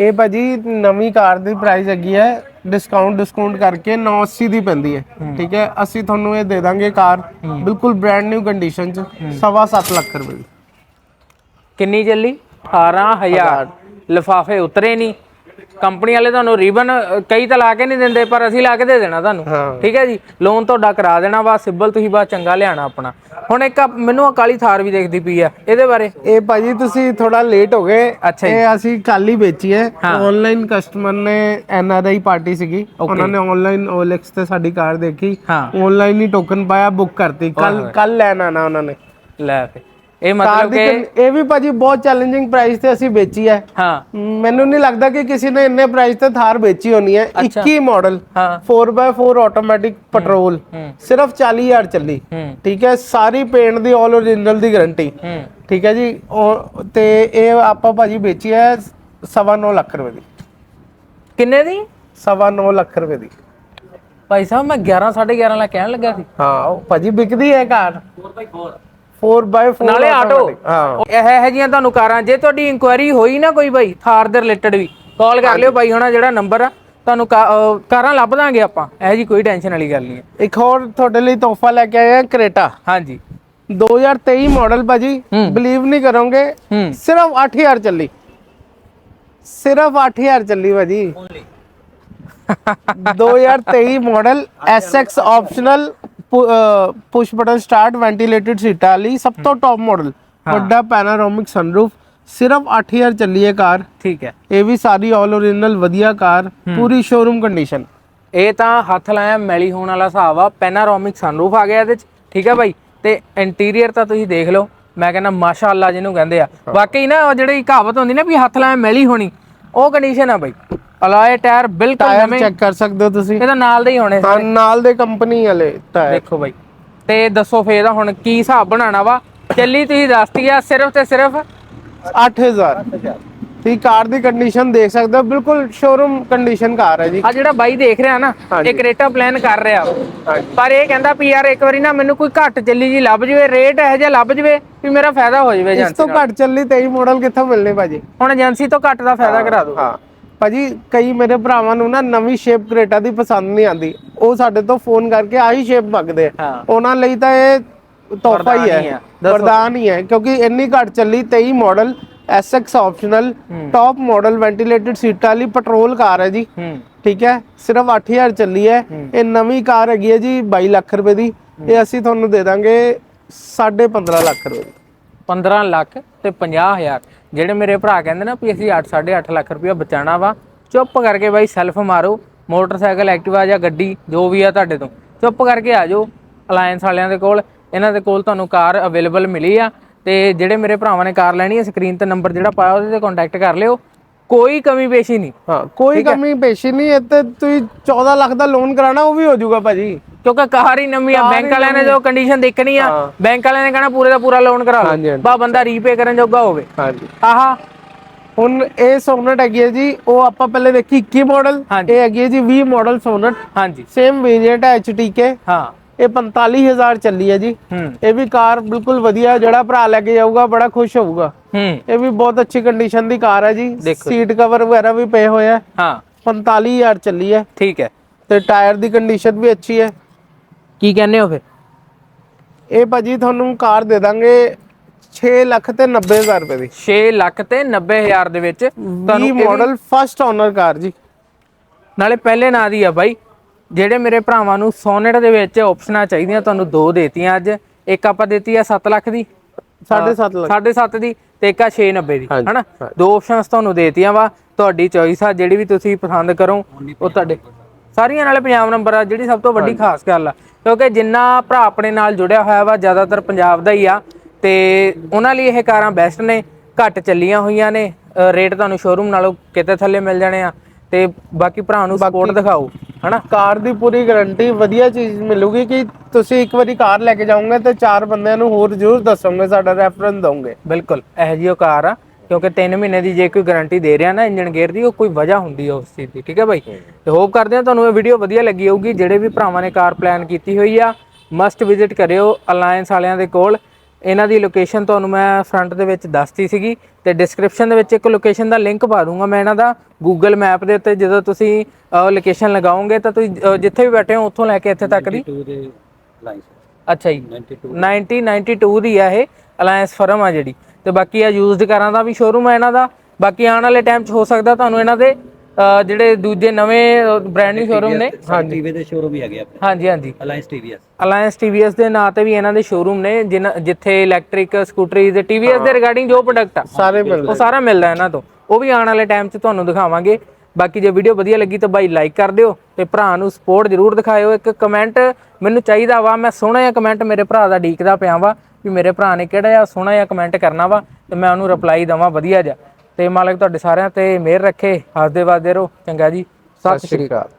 ਇਹ ਭਾਜੀ ਨਵੀਂ ਕਾਰ ਦੀ ਪ੍ਰਾਈਸ ਹੈਗੀ ਹੈ ਡਿਸਕਾਊਂਟ ਡਿਸਕਾਊਂਟ ਕਰਕੇ 980 ਦੀ ਪੈਂਦੀ ਹੈ ਠੀਕ ਹੈ? ਅਸੀਂ ਤੁਹਾਨੂੰ ਇਹ ਦੇ ਦਾਂਗੇ ਕਾਰ ਬਿਲਕੁਲ ਬ੍ਰਾਂਡ ਨਿਊ ਕੰਡੀਸ਼ਨ ਚ ਸਵਾ ਸੱਤ ਲੱਖ ਰੁਪਏ ਦੀ। ਕਿੰਨੀ ਚੱਲੀ? 18000 ਲਿਫਾਫੇ ਉਤਰੇ ਨਹੀਂ। ਕੰਪਨੀ ਵਾਲੇ ਤੁਹਾਨੂੰ ਰੀਬਨ ਕਈ ਤਾਂ ਲਾ ਕੇ ਨਹੀਂ ਦਿੰਦੇ ਪਰ ਅਸੀਂ ਲਾ ਕੇ ਦੇ ਦੇਣਾ ਤੁਹਾਨੂੰ। ਠੀਕ ਹੈ ਜੀ? ਲੋਨ ਤੁਹਾਡਾ ਕਰਾ ਦੇਣਾ ਵਾ ਸਿਬਲ ਤੁਸੀਂ ਬਾਅਦ ਚੰਗਾ ਲਿਆਣਾ ਆਪਣਾ। ਹੁਣ ਇੱਕ ਮੈਨੂੰ ਆ ਕਾਲੀ ਥਾਰ ਵੀ ਦੇਖਦੀ ਪਈ ਆ ਇਹਦੇ ਬਾਰੇ। ਇਹ ਭਾਜੀ ਤੁਸੀਂ ਥੋੜਾ ਲੇਟ ਹੋ ਗਏ। ਇਹ ਅਸੀਂ ਕੱਲ ਹੀ ਵੇਚੀ ਹੈ। ਆਨਲਾਈਨ ਕਸਟਮਰ ਨੇ ਐਨਆਰਆਈ ਪਾਰਟੀ ਸੀਗੀ। ਉਹਨਾਂ ਨੇ ਆਨਲਾਈਨ OLX ਤੇ ਸਾਡੀ ਕਾਰ ਦੇਖੀ। ਆਨਲਾਈਨ ਹੀ ਟੋਕਨ ਪਾਇਆ ਬੁੱਕ ਕਰਤੀ। ਕੱਲ ਕੱਲ ਲੈਣ ਆਣਾ ਉਹਨਾਂ ਨੇ। ਲੈ ਫੇ ਇਹ ਮਤਲਬ ਕਿ ਇਹ ਵੀ ਭਾਜੀ ਬਹੁਤ ਚੈਲੰਜਿੰਗ ਪ੍ਰਾਈਸ ਤੇ ਅਸੀਂ ਵੇਚੀ ਹੈ। ਹਾਂ। ਮੈਨੂੰ ਨਹੀਂ ਲੱਗਦਾ ਕਿ ਕਿਸੇ ਨੇ ਇੰਨੇ ਪ੍ਰਾਈਸ ਤੇ ਥਾਰ ਵੇਚੀ ਹੋਣੀ ਹੈ। 21 ਮਾਡਲ ਹਾਂ 4x4 ਆਟੋਮੈਟਿਕ ਪੈਟਰੋਲ ਸਿਰਫ 40000 ਚੱਲੀ। ਹੂੰ ਠੀਕ ਹੈ ਸਾਰੀ ਪੇਂਟ ਦੀ ਆਲ ਓਰੀਜਨਲ ਦੀ ਗਾਰੰਟੀ ਹੂੰ ਠੀਕ ਹੈ ਜੀ ਤੇ ਇਹ ਆਪਾਂ ਭਾਜੀ ਵੇਚੀ ਹੈ ਸਵਾ ਨੌ ਲੱਖ ਰੁਪਏ ਦੀ। ਕਿੰਨੇ ਦੀ? ਸਵਾ ਨੌ ਲੱਖ ਰੁਪਏ ਦੀ। ਭਾਈ ਸਾਹਿਬ ਮੈਂ 11 11.5 ਲੱਖ ਕਹਿਣ ਲੱਗਾ ਸੀ। ਹਾਂ ਭਾਜੀ ਵਿਕਦੀ ਹੈ ਕਾਰ। 4x4 4x4 ਨਾਲੇ ਆਟੋ ਹਾਂ। ਇਹ ਇਹ ਜੀਆਂ ਤੁਹਾਨੂੰ ਕਾਰਾਂ ਜੇ ਤੁਹਾਡੀ ਇਨਕੁਆਇਰੀ ਹੋਈ ਨਾ ਕੋਈ ਬਾਈ ਥਾਰ ਦੇ ਰਿਲੇਟਡ ਵੀ ਕਾਲ ਕਰ ਲਿਓ ਬਾਈ ਹੋਣਾ ਜਿਹੜਾ ਨੰਬਰ ਆ ਤੁਹਾਨੂੰ ਕਾਰਾਂ ਲੱਭ ਦਾਂਗੇ ਆਪਾਂ ਇਹ ਜੀ ਕੋਈ ਟੈਨਸ਼ਨ ਵਾਲੀ ਗੱਲ ਨਹੀਂ ਹੈ। ਇੱਕ ਹੋਰ ਤੁਹਾਡੇ ਲਈ ਤੋਹਫਾ ਲੈ ਕੇ ਆਏ ਹਾਂ ਕਰੇਟਾ। ਹਾਂਜੀ। 2023 ਮਾਡਲ ਭਾਜੀ ਹੂੰ। ਬਲੀਵ ਨਹੀਂ ਕਰੋਗੇ ਹੂੰ। ਸਿਰਫ 8000 ਚੱਲੀ। ਸਿਰਫ 8000 ਚੱਲੀ ਭਾਜੀ। 2023 model SX optional push button start ventilated ਸੀਟਾਂ ਲਈ ਸਭ ਤੋਂ ਟੌਪ ਮਾਡਲ ਵੱਡਾ ਪੈਨਾਰੋਮਿਕ ਸਨਰੂਫ ਸਿਰਫ 8000 ਚੱਲੀ ਹੈ ਕਾਰ। ਠੀਕ ਹੈ। ਇਹ ਵੀ ਸਾਰੀ ਆਲ ਓਰੀਜਨਲ ਵਧੀਆ ਕਾਰ ਪੂਰੀ ਸ਼ੋਰੂਮ ਕੰਡੀਸ਼ਨ ਇਹ ਤਾਂ ਹੱਥ ਲਾਇਆ ਮੈਲੀ ਹੋਣ ਵਾਲਾ ਹਿਸਾਬ ਆ। ਪੈਨਾਰੋਮਿਕ ਸਨਰੂਫ ਆ ਗਿਆ ਇਹਦੇ ਚ। ਠੀਕ ਹੈ ਬਾਈ? ਤੇ ਇੰਟੀਰੀਅਰ ਤਾਂ ਤੁਸੀਂ ਦੇਖ ਲਓ। ਮੈਂ ਕਹਿੰਦਾ ਮਾਸ਼ਾਅੱਲਾ ਜਿਹਨੂੰ ਕਹਿੰਦੇ ਆ। ਵਾਕਈ ਨਾ ਉਹ ਜਿਹੜੀ ਕਹਾਵਤ ਹੁੰਦੀ ਨਾ ਵੀ ਹੱਥ ਲਾਇਆ ਮੈਲੀ ਹੋਣੀ। ਉਹ ਕੰਡੀਸ਼ਨ ਆ ਬਾਈ। ਅਲਾਏ ਟਾਇਰ ਬਿਲਕੁਲ ਟਾਇਰ ਨਵੇਂ। ਚੈੱਕ ਕਰ ਸਕਦੇ ਹੋ ਤੁਸੀਂ। ਇਹਦਾ ਨਾਲ ਦੇ ਹੀ ਹੋਣੇ ਹਾਂ ਨਾਲ ਦੇ ਕੰਪਨੀ ਵਾਲੇ ਟਾਇਰ। ਦੇਖੋ ਬਾਈ। ਤੇ ਦੱਸੋ ਫੇਰ ਦਾ ਹੁਣ ਕੀ ਹਿਸਾਬ ਬਣਾਉਣਾ ਵਾ। ਚੱਲੀ ਤੁਸੀਂ ਦੱਸਤੀ ਆ ਸਿਰਫ ਤੇ ਸਿਰਫ 8000 ਤੁਸੀਂ ਕਾਰ ਦੀ ਕੰਡੀਸ਼ਨ ਦੇਖ ਸਕਦੇ ਹੋ ਬਿਲਕੁਲ ਸ਼ੋਰੂਮ ਕੰਡੀਸ਼ਨ ਕਾਰ ਹੈ ਜੀ। ਆ ਜਿਹੜਾ ਬਾਈ ਦੇਖ ਰਿਹਾ ਨਾ। ਇਹ ਕਰੇਟਾ ਪਲਾਨ ਕਰ ਰਿਹਾ। ਪਰ ਇਹ ਕਹਿੰਦਾ ਵੀ ਯਾਰ ਇੱਕ ਵਾਰੀ ਨਾ ਮੈਨੂੰ ਕੋਈ ਘੱਟ ਚੱਲੀ ਜੀ ਲੱਭ ਜਵੇ ਰੇਟ ਇਹੋ ਜਿਹਾ ਲੱਭ ਜਵੇ ਵੀ ਮੇਰਾ ਫਾਇਦਾ ਹੋ ਜਵੇ ਇਸ ਏਜੰਸੀ ਤੋਂ ਨਾਲ। ਘੱਟ ਚੱਲੀ 23 ਮਾਡਲ ਕਿੱਥੋਂ ਮਿਲਨੇ ਭਾਜੀ? ਹੁਣ ਏਜੰਸੀ ਤੋਂ ਘੱਟ ਦਾ ਫਾਇਦਾ ਕਰਾ ਦਿਓ। ਹਾਂ। ਭਾਜੀ ਕਈ ਮੇਰੇ ਭਰਾਵਾਂ ਨੂੰ ਨਾ ਨਵੀਂ ਸ਼ੇਪ ਕਰੇਟਾ ਦੀ ਪਸੰਦ ਨਹੀਂ ਆਉਂਦੀ। ਉਹ ਸਾਡੇ ਤੋਂ ਫੋਨ ਕਰਕੇ ਆਹੀ ਸ਼ੇਪ ਮੰਗਦੇ ਉਹਨਾਂ ਲਈ ਤਾਂ ਇਹ ਤੋਹਫਾ ਹੀ ਹੀ। ਵਰਦਾਨ ਹੀ ਹੈ। ਕਿਉਂਕਿ ਇੰਨੀ ਘੱਟ ਚੱਲੀ 23 model SX optional top model ventilated ਸੀਟਾਂ ਵਾਲੀ ਪੈਟਰੋਲ ਕਾਰ ਹੈ ਜੀ। ਠੀਕ ਹੈ? ਸਿਰਫ 8000 ਚੱਲੀ ਹੈ। ਇਹ ਨਵੀਂ ਕਾਰ ਹੈਗੀ ਹੈ ਜੀ 22 ਲੱਖ ਰੁਪਏ ਦੀ। ਇਹ ਅਸੀਂ ਤੁਹਾਨੂੰ ਦੇ ਦਾਂਗੇ 15.5 ਲੱਖ ਰੁਪਏ ਦੀ। 15 ਲੱਖ ਤੇ 50000 ਜਿਹੜੇ ਮੇਰੇ ਭਰਾ ਕਹਿੰਦੇ ਨਾ ਵੀ ਅਸੀਂ 8 8.5 ਲੱਖ ਰੁਪਇਆ ਬਚਾਣਾ ਵਾ ਚੁੱਪ ਕਰਕੇ ਬਾਈ ਸੈਲਫ ਮਾਰੋ। ਮੋਟਰਸਾਈਕਲ ਐਕਟਿਵਾ ਜਾਂ ਗੱਡੀ ਜੋ ਵੀ ਆ ਤੁਹਾਡੇ ਤੋਂ। ਚੁੱਪ ਕਰਕੇ ਆ ਜਾਓ। ਅਲਾਈਅੰਸ ਵਾਲਿਆਂ ਦੇ ਕੋਲ ਇਹਨਾਂ ਦੇ ਕੋਲ ਤੁਹਾਨੂੰ ਕਾਰ ਅਵੇਲੇਬਲ ਮਿਲੀ ਆ। ਤੇ ਜਿਹੜੇ ਮੇਰੇ ਭਰਾਵਾਂ ਨੇ ਕਾਰ ਲੈਣੀ ਹੈ ਸਕਰੀਨ ਤੇ ਨੰਬਰ ਜਿਹੜਾ ਪਾਇਆ ਉਹਦੇ ਤੇ ਕੰਟੈਕਟ ਕਰ ਲਿਓ। ਕੋਈ ਕਮੀ ਪੇਸ਼ੀ ਨਹੀਂ। ਹਾਂ ਕੋਈ ਕਮੀ ਪੇਸ਼ੀ ਨਹੀਂ ਇੱਥੇ ਤੁਸੀਂ 14 ਲੱਖ ਦਾ ਲੋਨ ਕਰਾਣਾ ਉਹ ਵੀ ਹੋ ਜਾਊਗਾ ਭਾਜੀ। ਕਿਉਂਕਿ ਕਾਰ ਹੀ ਨਵੀਂ ਆ ਬੈਂਕ ਵਾਲਿਆਂ ਨੇ ਜੋ ਕੰਡੀਸ਼ਨ ਦੇਖਣੀ ਆ। ਬੈਂਕ ਵਾਲਿਆਂ ਨੇ ਕਹਿਣਾ ਪੂਰੇ ਦਾ ਪੂਰਾ ਲੋਨ ਕਰਾ ਲਓ। ਬਾ ਬੰਦਾ ਰੀਪੇ ਕਰਨ ਜੋਗਾ ਹੋਵੇ। ਹਾਂਜੀ। ਆਹਾ। ਹੁਣ ਇਹ ਸੋਨਟ ਹੈਗੀ ਹੈ ਜੀ ਉਹ ਆਪਾਂ ਪਹਿਲੇ ਦੇਖੀ 21 ਮਾਡਲ। ਇਹ ਹੈਗੀ ਹੈ ਜੀ 20 ਮਾਡਲ ਸੋਨਟ। ਹਾਂਜੀ। ਸੇਮ ਵੇਰੀਐਂਟ ਹੈ HTK ਹਾਂ। ਇਹ 45000 ਚੱਲੀ ਹੈ ਜੀ। ਇਹ ਵੀ ਕਾਰ ਬਿਲਕੁਲ ਵਧੀਆ ਜਿਹੜਾ ਭਰਾ ਲੈ ਕੇ ਜਾਊਗਾ ਬੜਾ ਖੁਸ਼ ਹੋਊਗਾ। ਹੂੰ। ਇਹ ਵੀ ਬਹੁਤ ਅੱਛੀ ਕੰਡੀਸ਼ਨ ਦੀ ਕਾਰ ਹੈ ਜੀ। ਸੀਟ ਕਵਰ ਵਗੈਰਾ ਵੀ ਪਏ ਹੋਏ ਆ। ਹਾਂ। 45000 ਚੱਲੀ ਹੈ। ਠੀਕ ਹੈ। ਤੇ ਟਾਇਰ ਦੀ ਕੰਡੀਸ਼ਨ ਵੀ ਅੱਛੀ ਹੈ। ਕੀ ਕਹਿੰਦੇ ਹੋ ਫਿਰ? ਇਹ ਭਾਜੀ ਤੁਹਾਨੂੰ ਕਾਰ ਦੇ ਦਾਂਗੇ 6 ਲੱਖ ਤੇ 90000 ਰੁਪਏ ਦੀ। 6 ਲੱਖ ਤੇ 90000 ਦੇ ਵਿੱਚ ਤੁਹਾਨੂੰ 20 ਮਾਡਲ ਫਸਟ ਓਨਰ ਕਾਰ ਜੀ। ਨਾਲੇ ਪਹਿਲੇ ਨਾਂ ਦੀ ਆ ਬਾਈ। ਜਿਹੜੇ ਮੇਰੇ ਭਰਾਵਾਂ ਨੂੰ ਸੋਨੇਟ ਦੇ ਵਿੱਚ ਆਪਸ਼ਨਾਂ ਚਾਹੀਦੀਆਂ ਤੁਹਾਨੂੰ ਦੋ ਦੇਤੀਆਂ ਅੱਜ। ਇੱਕ ਆਪਾਂ ਦਿੱਤੀ ਆ 7 ਲੱਖ ਦੀ। 7.5 ਲੱਖ। 7.5 ਦੀ ਤੇ ਇੱਕ ਆ 690 ਦੀ ਹਨਾ। ਦੋ ਆਪਸ਼ਨਸ ਤੁਹਾਨੂੰ ਦੇਤੀਆਂ ਵਾ। ਤੁਹਾਡੀ ਚੋਇਸ ਆ ਜਿਹੜੀ ਵੀ ਤੁਸੀਂ ਪਸੰਦ ਕਰੋ ਉਹ ਤੁਹਾਡੇ ਸਾਰੀਆਂ ਨਾਲੇ ਪੰਜਾਬ ਨੰਬਰ ਆ ਜਿਹੜੀ ਸਭ ਤੋਂ ਵੱਡੀ ਖਾਸ ਗੱਲ ਆ। ਕਿਉਂਕਿ ਜਿੰਨਾ ਭਰਾ ਆਪਣੇ ਨਾਲ ਜੁੜਿਆ ਹੋਇਆ ਵਾ ਜ਼ਿਆਦਾਤਰ ਪੰਜਾਬ ਦਾ ਹੀ ਆ। ਤੇ ਉਹਨਾਂ ਲਈ ਇਹ ਕਾਰਾਂ ਬੈਸਟ ਨੇ। ਘੱਟ ਚੱਲੀਆਂ ਹੋਈਆਂ ਨੇ। ਰੇਟ ਤੁਹਾਨੂੰ ਸ਼ੋਰੂਮ ਨਾਲੋਂ ਕਿਤੇ ਥੱਲੇ ਮਿਲ ਜਾਣੇ ਆ। ਤੇ ਬਾਕੀ ਭਰਾ ਨੂੰ ਸਪੋਰਟ ਦਿਖਾਓ ਹਨਾ? ਕਾਰ ਦੀ ਪੂਰੀ ਗਾਰੰਟੀ ਵਧੀਆ ਚੀਜ਼ ਮਿਲੂਗੀ ਕਿ ਤੁਸੀਂ ਇੱਕ ਵਾਰੀ ਕਾਰ ਲੈ ਕੇ ਜਾਓਗੇ ਤੇ ਚਾਰ ਬੰਦਿਆਂ ਨੂੰ ਹੋਰ ਜ਼ਰੂਰ ਦੱਸੋਗੇ ਸਾਡਾ ਰੈਫਰੈਂਸ ਦੋਗੇ ਬਿਲਕੁਲ ਇਹੋ ਜਿਹੀ ਉਹ ਕਾਰ ਆ ਕਿਉਂਕਿ 3 ਮਹੀਨੇ ਦੀ ਜੇ ਕੋਈ ਗਾਰੰਟੀ ਦੇ ਰਿਹਾ ਨਾ ਇੰਜਨ ਗੇਅਰ ਦੀ ਉਹ ਕੋਈ ਵਜ੍ਹਾ ਹੁੰਦੀ ਆ ਉਸ ਚੀਜ਼ ਦੀ ਠੀਕ ਹੈ ਬਾਈ? ਤੇ ਹੋਪ ਕਰਦੇ ਆ ਤੁਹਾਨੂੰ ਇਹ ਵੀਡੀਓ ਵਧੀਆ ਲੱਗੀ ਹੋਊਗੀ ਜਿਹੜੇ ਵੀ ਭਰਾਵਾਂ ਨੇ ਕਾਰ ਪਲਾਨ ਕੀਤੀ ਹੋਈ ਆ ਮਸਟ ਵਿਜ਼ਿਟ ਕਰਿਓ ਅਲਾਈਅੰਸ ਵਾਲਿਆਂ ਦੇ ਕੋਲ। ਇਹਨਾਂ ਦੀ ਲੋਕੇਸ਼ਨ ਤੁਹਾਨੂੰ ਮੈਂ ਫਰੰਟ ਦੇ ਵਿੱਚ ਦੱਸਤੀ ਸੀਗੀ। ਤੇ ਡਿਸਕ੍ਰਿਪਸ਼ਨ ਦੇ ਵਿੱਚ ਇੱਕ ਲੋਕੇਸ਼ਨ ਦਾ ਲਿੰਕ ਪਾ ਦੂੰਗਾ ਮੈਂ ਇਹਨਾਂ ਦਾ Google ਮੈਪ ਦੇ ਉੱਤੇ ਜਦੋਂ ਤੁਸੀਂ ਲੋਕੇਸ਼ਨ ਲਗਾਓਗੇ ਤਾਂ ਤੁਸੀਂ ਜਿੱਥੇ ਵੀ ਬੈਠੇ ਹੋ ਉੱਥੋਂ ਲੈ ਕੇ ਇੱਥੇ ਤੱਕ ਦੀ। ਅੱਛਾ ਜੀ। 1992 ਦੀ। ਆ ਇਹ ਅਲਾਈਅੰਸ ਫਰਮ ਆ ਜਿਹੜੀ। ਤੇ ਬਾਕੀ ਆ ਯੂਜ਼ਡ ਕਾਰਾਂ ਦਾ ਵੀ ਸ਼ੋਰੂਮ ਆ ਇਹਨਾਂ ਦਾ। ਬਾਕੀ ਆਉਣ ਵਾਲੇ ਟਾਈਮ 'ਚ ਹੋ ਸਕਦਾ ਤੁਹਾਨੂੰ ਇਹਨਾਂ ਦੇ ਜਿਹੜੇ ਦੂਜੇ ਨਵੇਂ ਬ੍ਰਾਂਡ ਨਿਊ ਸ਼ੋਰੂਮ ਨੇ। ਹਾਂਜੀ। ਟੀਵੀ ਦੇ ਸ਼ੋਰੂਮ ਵੀ ਹੈਗੇ ਆਪਣੇ। ਹਾਂਜੀ ਹਾਂਜੀ। ਅਲਾਈਅੰਸ ਟੀਵੀਐਸ ਅਲਾਈਅੰਸ TVS ਦੇ ਨਾਂ ਤੇ ਵੀ ਇਹਨਾਂ ਦੇ ਸ਼ੋਰੂਮ ਨੇ ਜਿਨ੍ਹਾਂ- ਜਿੱਥੇ ਇਲੈਕਟ੍ਰਿਕ ਸਕੂਟਰੀ ਤੇ TVS ਦੇ ਰਿਗਾਰਡਿੰਗ ਜੋ ਪ੍ਰੋਡਕਟ ਆ ਸਾਰੇ ਮਿਲਦੇ ਉਹ ਸਾਰਾ ਮਿਲਦਾ ਇਹਨਾਂ ਤੋਂ। ਉਹ ਵੀ ਆਉਣ ਵਾਲੇ ਟਾਈਮ 'ਚ ਤੁਹਾਨੂੰ ਦਿਖਾਵਾਂਗੇ। ਬਾਕੀ ਜੇ ਵੀਡੀਓ ਵਧੀਆ ਲੱਗੀ ਤਾਂ ਬਾਈ ਲਾਈਕ ਕਰ ਦਿਓ ਤੇ ਭਰਾ ਨੂੰ ਸਪੋਰਟ ਜ਼ਰੂਰ ਦਿਖਾਇਓ। ਇੱਕ ਕਮੈਂਟ ਮੈਨੂੰ ਚਾਹੀਦਾ ਵਾ ਮੈਂ ਸੋਹਣਾ ਜਿਹਾ ਕਮੈਂਟ ਮੇਰੇ ਭਰਾ ਦਾ ਡੀਕਦਾ ਪਿਆ ਵਾ ਵੀ ਮੇਰੇ ਭਰਾ ਨੇ ਕਿਹੜਾ ਜਿਹਾ ਸੋਹਣਾ ਜਿਹਾ ਕਮੈਂਟ ਕਰਨਾ ਵਾ ਤੇ ਮੈਂ ਉਹਨੂੰ ਰਿਪਲਾਈ ਦਵਾਂ ਵਧੀਆ ਜਿਹਾ। ਤੇ ਮਾਲਕ ਤੁਹਾਡੇ ਸਾਰਿਆਂ ਤੇ ਮਿਹਰ ਰੱਖੇ ਹੱਸਦੇ ਵੱਸਦੇ ਰਹੋ ਚੰਗਾ ਜੀ ਸਤਿ ਸ਼੍ਰੀ ਅਕਾਲ। ਸ਼੍ਰੀ ਅਕਾਲ।